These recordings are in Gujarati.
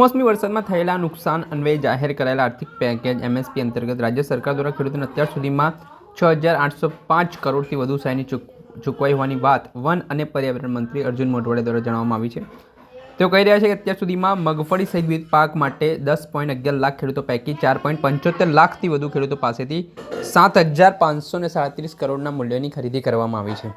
કમોસમી વરસાદમાં થયેલા નુકસાન અન્વયે જાહેર કરાયેલા આર્થિક પેકેજ એમએસપી અંતર્ગત રાજ્ય સરકાર દ્વારા ખેડૂતોને અત્યાર સુધીમાં છ હજાર આઠસો પાંચ કરોડથી વધુ સહાયની ચૂક, ચૂકવાઈ હોવાની વાત વન અને પર્યાવરણ મંત્રી અર્જુન મોઢવાડે દ્વારા જણાવવામાં આવી છે. તેઓ કહી રહ્યા છે કે અત્યાર સુધીમાં મગફળી સહિત વિવિધ પાક માટે દસ પોઈન્ટ અગિયાર લાખ ખેડૂતો પૈકી ચાર પોઈન્ટ પંચોતેર લાખથી વધુ ખેડૂતો પાસેથી સાત હજાર પાંચસો ને સાડત્રીસ કરોડના મૂલ્યની ખરીદી કરવામાં આવી છે.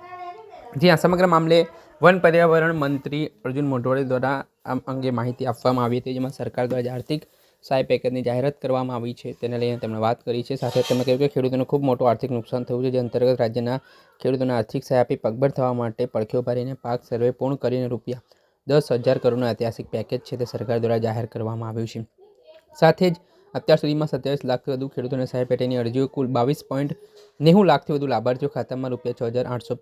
જે આ સમગ્ર મામલે વન પર્યાવરણ મંત્રી અર્જુન મોઢવાડે દ્વારા આ અંગે માહિતી આપવામાં આવી હતી, જેમાં સરકાર દ્વારા આર્થિક સહાય પેકેજની જાહેરાત કરવામાં આવી છે તેને લઈને તેમણે વાત કરી છે. સાથે તેમણે કહ્યું કે ખેડૂતોને ખૂબ મોટું આર્થિક નુકસાન થયું છે, જે અંતર્ગત રાજ્યના ખેડૂતોને આર્થિક સહાય આપી પગભર થવા માટે પડખેઓ ભરીને પાક સર્વે પૂર્ણ કરીને રૂપિયા દસ હજાર કરોડનું ઐતિહાસિક પેકેજ છે તે સરકાર દ્વારા જાહેર કરવામાં આવ્યું છે. સાથે જ અત્યાર સુધીમાં સત્યાવીસ લાખથી વધુ ખેડૂતોને સહાય પેટેની અરજીઓ કુલ બાવીસ પોઈન્ટ નેવું લાખથી વધુ લાભાર્થીઓ ખાતામાં રૂપિયા છ હજાર આઠસો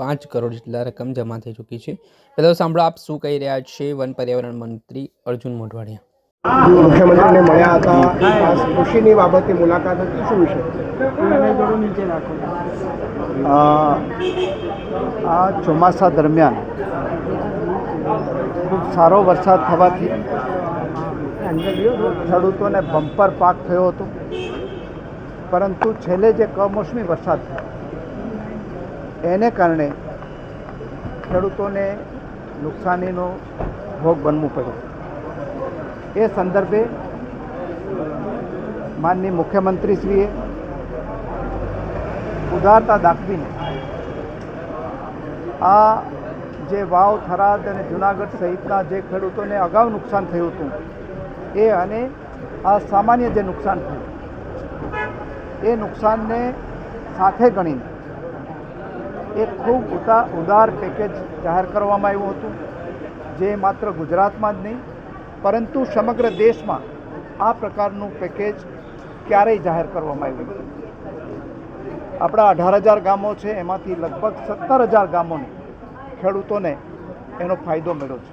પાંચ કરોડ જેટલા રકમ જમા થઈ ચૂકી છે. પહેલાં તો સાંભળો આપ શું કહી રહ્યા છે? વન પર્યાવરણ મંત્રી અર્જુન મોઢવાડિયા. મુખ્યમંત્રીને મળ્યા હતા. ખાસ કૃષિની બાબતે મુલાકાત હતી. શું વિશે? આ ચોમાસા દરમિયાન ખૂબ સારો વરસાદ થવાથી ખેડૂતોને બમ્પર પાક થયો હતો. પરંતુ છેલ્લે જે કમોસમી વરસાદ થયો એને કારણે ખેડૂતોને નુકસાનીનો ભોગ બનવું પડ્યો. એ સંદર્ભે માનની મુખ્યમંત્રીશ્રીએ ઉદારતા દાખવીને આ જે વાવ થરાદ અને જુનાગઢ સહિતના જે ખેડૂતોને અગાઉ નુકસાન થયું હતું, એ અને આ સામાન્ય જે નુકસાન થયું, એ નુકસાનને સાથે ગણીને એક ખૂબ ઉદાર પેકેજ જાહેર કરવામાં આવ્યું હતું, જે માત્ર ગુજરાતમાં જ નહીં, પરંતુ સમગ્ર દેશમાં આ પ્રકારનું પેકેજ ક્યારેય જાહેર કરવામાં આવ્યું નથી. આપણા અઢાર હજાર ગામો છે, એમાંથી લગભગ સત્તર હજાર ગામોને ખેડૂતોને એનો ફાયદો મળ્યો છે.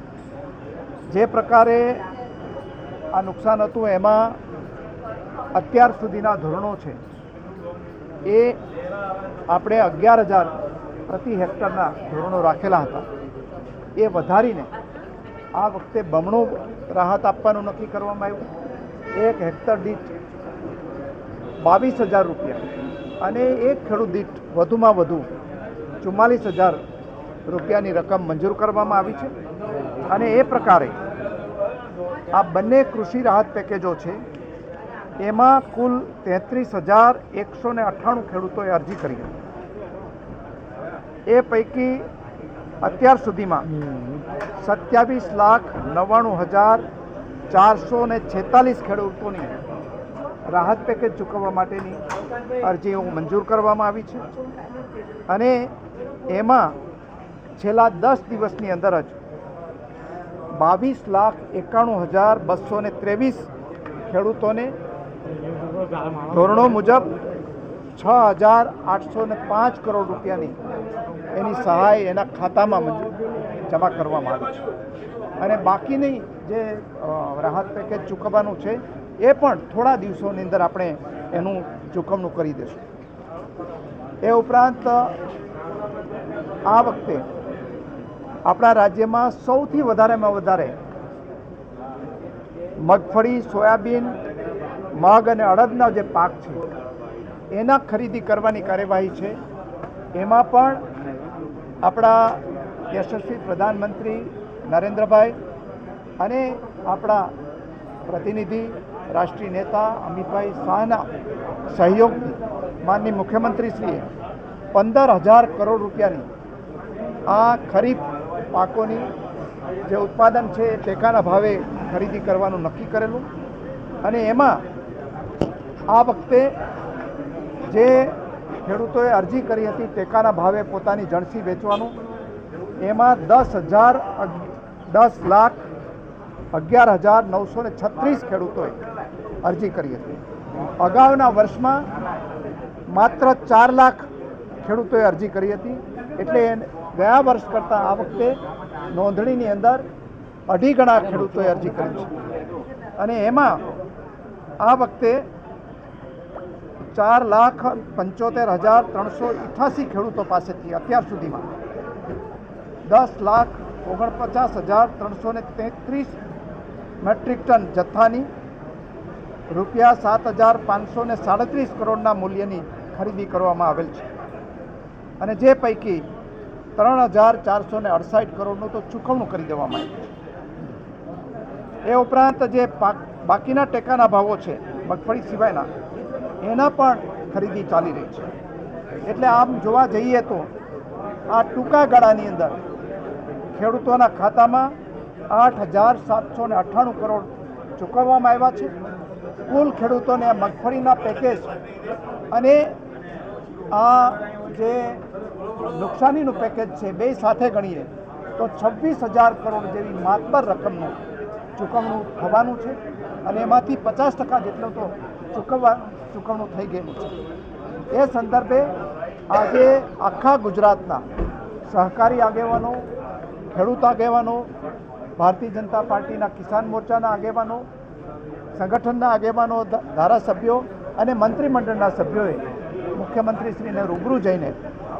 જે પ્રકારે આ નુકસાન હતું, એમાં અત્યાર સુધીના ધોરણો છે, એ આપણે અગિયાર હજાર પ્રતિ હેક્ટરના ધોરણો રાખેલા હતા. એ વધારીને આ વખતે બમણું રાહત આપવાનું નક્કી કરવામાં આવ્યું. એક હેક્ટર દીઠ બાવીસ હજાર રૂપિયા અને એક ખેડૂત દીઠ વધુમાં વધુ ચુમ્માલીસ હજાર રૂપિયાની રકમ મંજૂર કરવામાં આવી છે. અને એ પ્રકારે આ બંને કૃષિ રાહત પેકેજો છે. એમાં કુલ તેત્રીસ હજાર એકસો ને અઠ્ઠાણું ખેડૂતોએ અરજી કરી. હતી એ પૈકી અત્યાર સુધીમાં સત્યાવીસ લાખ નવ્વાણું હજાર ચારસો ને છેતાલીસ ખેડૂતોની રાહત પેકેજ ચૂકવવા માટેની અરજીઓ મંજૂર કરવામાં આવી છે. અને એમાં છેલ્લા દસ દિવસની અંદર જ બાવીસ લાખ એકાણું હજાર બસો ને ત્રેવીસ ખેડૂતોને ધોરણો મુજબ છ હજાર આઠસો ને પાંચ કરોડ રૂપિયાની એની સહાય એના ખાતામાં જમા કરવામાં આવે છે. અને બાકીની જે રાહત પેકેજ ચૂકવવાનું છે, એ પણ થોડા દિવસોની અંદર આપણે એનું ચૂકવણું કરી દઈશું એ ઉપરાંત, આ વખતે આપણા રાજ્યમાં સૌથી વધારેમાં વધારે મગફળી, સોયાબીન, મગ અને અડદના જે પાક છે, એના ખરીદી કરવાની કાર્યવાહી છે. એમાં પણ આપણા યશસ્વી પ્રધાનમંત્રી નરેન્દ્રભાઈ અને આપણા પ્રતિનિધિ, રાષ્ટ્રીય નેતા અમિતભાઈ શાહના સહયોગથી માનની મુખ્યમંત્રીશ્રીએ પંદર હજાર કરોડ રૂપિયાની આ ખરીફ પાકોની જે ઉત્પાદન છે એ ટેકાના ભાવે ખરીદી કરવાનું નક્કી કરેલું અને એમાં આ વખતે જે ખેડૂતોએ અરજી કરી હતી ટેકાના ભાવે પોતાની જણસી વેચવાનું. એમાં દસ હજાર દસ લાખ અગિયાર હજાર નવસો ને છત્રીસ ખેડૂતોએ અરજી કરી હતી. અગાઉના વર્ષમાં માત્ર ચાર લાખ ખેડૂતોએ અરજી કરી હતી. એટલે ગયા વર્ષ કરતાં આ વખતે નોંધણીની અંદર અઢી ગણા ખેડૂતોએ અરજી કરી છે. અને એમાં આ વખતે ચાર લાખ પંચોતેર હજાર ત્રણસો અઠ્યાસી ખેડૂતો પાસેથી અત્યાર સુધીમાં. દસ લાખ ઓગણપચાસ હજાર ત્રણસો ને તેત્રીસ મેટ્રિક ટન જથ્થાની, રૂપિયા સાત હજાર પાંચસો ને સાડત્રીસ કરોડના મૂલ્યની ખરીદી કરવામાં આવેલ છે. અને જે પૈકી ત્રણ હજાર ચારસો ને અડસાઠ કરોડનું તો ચૂકવણું કરી દેવામાં આવ્યું છે. એ ઉપરાંત જે પાક બાકીના ટેકાના ભાવો છે, મગફળી સિવાયના એના પણ ખરીદી ચાલી રહી છે. એટલે આમ જોવા જઈએ તો આ ટૂંકા ગાળાની અંદર ખેડૂતોના ખાતામાં આઠ હજાર સાતસો ને અઠ્ઠાણું કરોડ ચૂકવવામાં આવ્યા છે. કુલ ખેડૂતોને મગફળીના પેકેજ અને આ જે નુકસાનીનું પેકેજ છે, બે સાથે ગણીએ તો છવ્વીસ હજાર કરોડ જેવી માતબર રકમનું ચૂકવણું થવાનું છે અને એમાંથી પચાસ ટકા જેટલો તો ચૂકવવા, ચૂકવણું થઈ ગયેલું છે. એ સંદર્ભે આજે આખા ગુજરાતના સહકારી આગેવાનો, ખેડૂત આગેવાનો, ભારતીય જનતા પાર્ટીના કિસાન મોરચાના આગેવાનો, સંગઠનના આગેવાનો ધારાસભ્યો અને મંત્રીમંડળના સભ્યોએ મુખ્યમંત્રીશ્રીને રૂબરૂ જઈને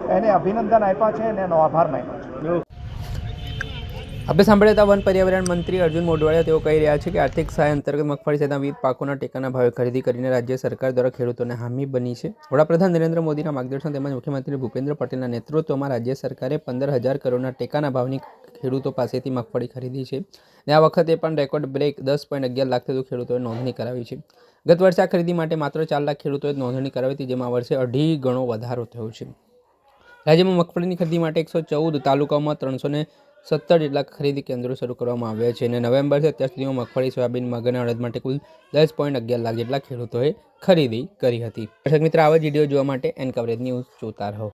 એને અભિનંદન આપ્યા છે અને એનો આભાર માન્યો આપણે સાંભળ્યા હતા વન પર્યાવરણ મંત્રી અર્જુન મોઢવાડિયા તેઓ કહી રહ્યા છે કે આર્થિક સહાય અંતર્ગત મગફળી સહિતના વિવિધ પાકોના ટેકાના ભાવે ખરીદી કરીને રાજ્ય સરકાર દ્વારા ખેડૂતોને હામી બની છે. વડાપ્રધાન નરેન્દ્ર મોદીના માર્ગદર્શન તેમજ મુખ્યમંત્રી ભૂપેન્દ્ર પટેલના નેતૃત્વમાં રાજ્ય સરકારે પંદર હજાર કરોડના ટેકાના ભાવની ખેડૂતો પાસેથી મગફળી ખરીદી છે. અને આ વખતે પણ રેકોર્ડ બ્રેક દસ પોઈન્ટ અગિયાર લાખ જેટલું ખેડૂતોએ નોંધણી કરાવી છે. ગત વર્ષે આ ખરીદી માટે માત્ર ચાર લાખ ખેડૂતોએ નોંધણી કરાવી હતી, જેમાં વર્ષે અઢી ગણો વધારો થયો છે. રાજ્યમાં મગફળીની ખરીદી માટે એકસો ચૌદ તાલુકાઓમાં ત્રણસો ને સત્તર જેટલા ખરીદી કેન્દ્રો શરૂ કરવામાં આવ્યા છે અને નવેમ્બરથી અત્યાર સુધીમાં મગફળી, સોયાબીન મગ અને અડદ માટે કુલ દસ પોઈન્ટ અગિયાર લાખ જેટલા ખેડૂતોએ ખરીદી કરી હતી. દર્શક મિત્ર, આવા જ વીડિયો જોવા માટે એન કવરેજ ન્યૂઝ જોતા રહો.